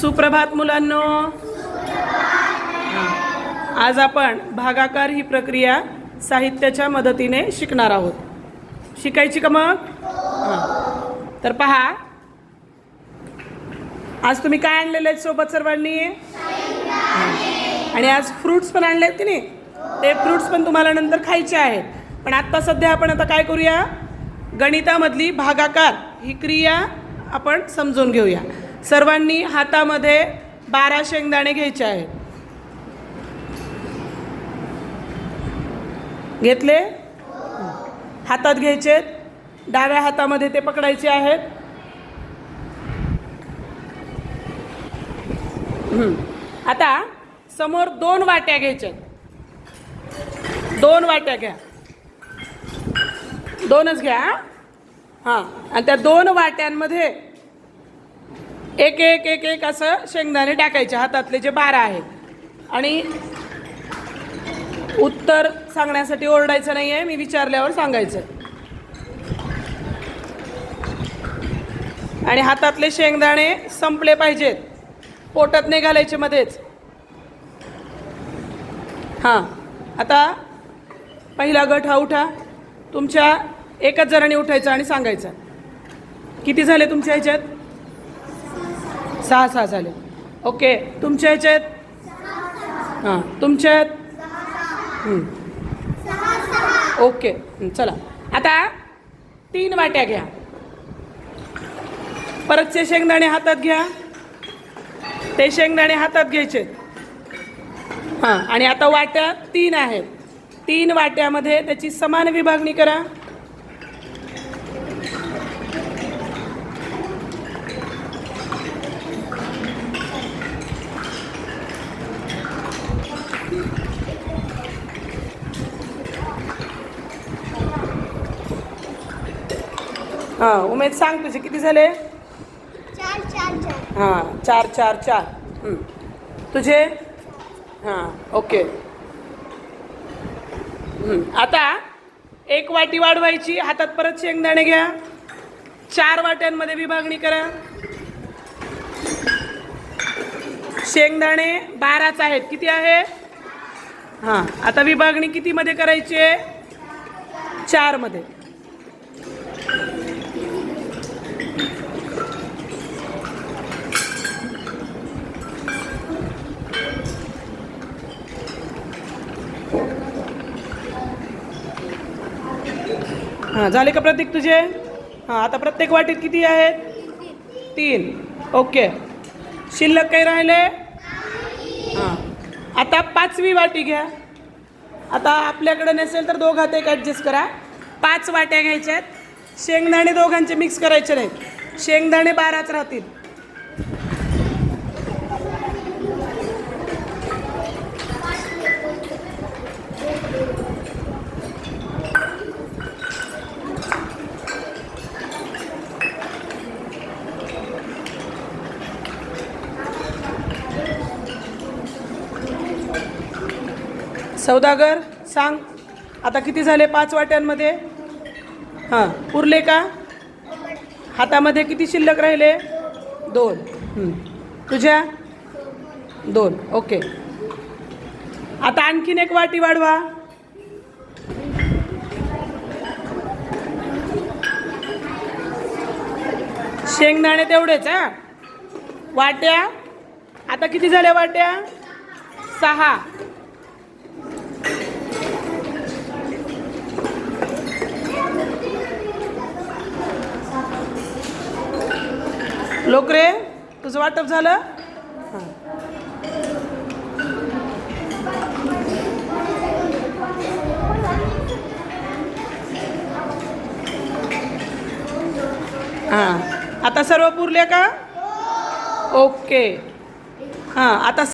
सुप्रभात मुलांनो. हां. आज आपण भागाकार ही प्रक्रिया साहित्याच्या मदतीने शिकणार आहोत. शिकायची का मग? हां. तर पहा. आज तुम्ही काय आणलेले आहेत सोबत सर्वांनी? हां. आणि आज फ्रुट्स पण आणले आहेत की नाही? ते फ्रुट्स पण तुम्हाला नंतर खायचे आहेत. पण आत्ता सध्या आपण आता काय करूया? गणितामधली भागाकार ही क्रिया आपण समजून घेऊया. सर्वांनी हातामध्ये बारा शेंगदाणे घ्यायचे आहेत. घेतले? हातात घ्यायचे डाव्या हातामध्ये ते पकडायचे आहेत. आता समोर दोन वाट्या घ्यायच्या दोन वाट्या घ्या. दोनच घ्या हां. आणि त्या दोन वाट्यांमध्ये एक एक एक एक असं शेंगदाणे टाकायचे हातातले जे बारा आहेत. आणि उत्तर सांगण्यासाठी ओरडायचं नाही आहे मी विचारल्यावर सांगायचं. आणि हातातले शेंगदाणे संपले पाहिजेत. पोटात नाही घालायचे मध्येच. हां आता पहिला गट हा उठा. तुमच्या एकच जणांनी उठायचं आणि सांगायचं. किती झाले तुमच्या ह्याच्यात? सहा सहा झाले. ओके तुमच्या ह्याच्यात हां तुमच्यात ओके चला. आता तीन वाट्या घ्या. परतचे शेंगदाणे हातात घ्या. ते शेंगदाणे हातात घ्यायचे. हां आणि आता वाट्या तीन आहेत. तीन वाट्यामध्ये त्याची समान विभागणी करा. हां उमेद सांग तुझे किती झाले? चार चार चार. हां चार चार चार. तुझे? हां ओके. आता एक वाटी वाढवायची हातात परत शेंगदाणे घ्या. चार वाट्यांमध्ये विभागणी करा. शेंगदाणे बाराच आहेत. किती आहे? हां आता विभागणी कितीमध्ये करायची आहे? चारमध्ये. हां झाले का प्रतीक तुझे? हां आता प्रत्येक वाटीत किती आहेत? तीन. ओके. शिल्लक काही राहिले? हां. आता पाचवी वाटी घ्या. आता आपल्याकडे नसेल तर दोघात एक ॲडजस्ट करा. पाच वाट्या घ्यायच्या आहेत शेंगदाणे दोघांचे मिक्स करायचे नाहीत. शेंगदाणे बाराच राहतील. सौदागर सांग. आता किती झाले पाच वाट्यांमध्ये? हां पुरले का? हातामध्ये किती शिल्लक राहिले? दोन. तुझ्या? दोन. ओके. आता आणखीन एक वाटी वाढवा. शेंगदाणे तेवढेच हा? वाट्या. आता किती झाल्या वाट्या? सहा. लोक रे तुझं वाटप झालं? हां. हां. आता सर्व पुरले का? ओके. हां आता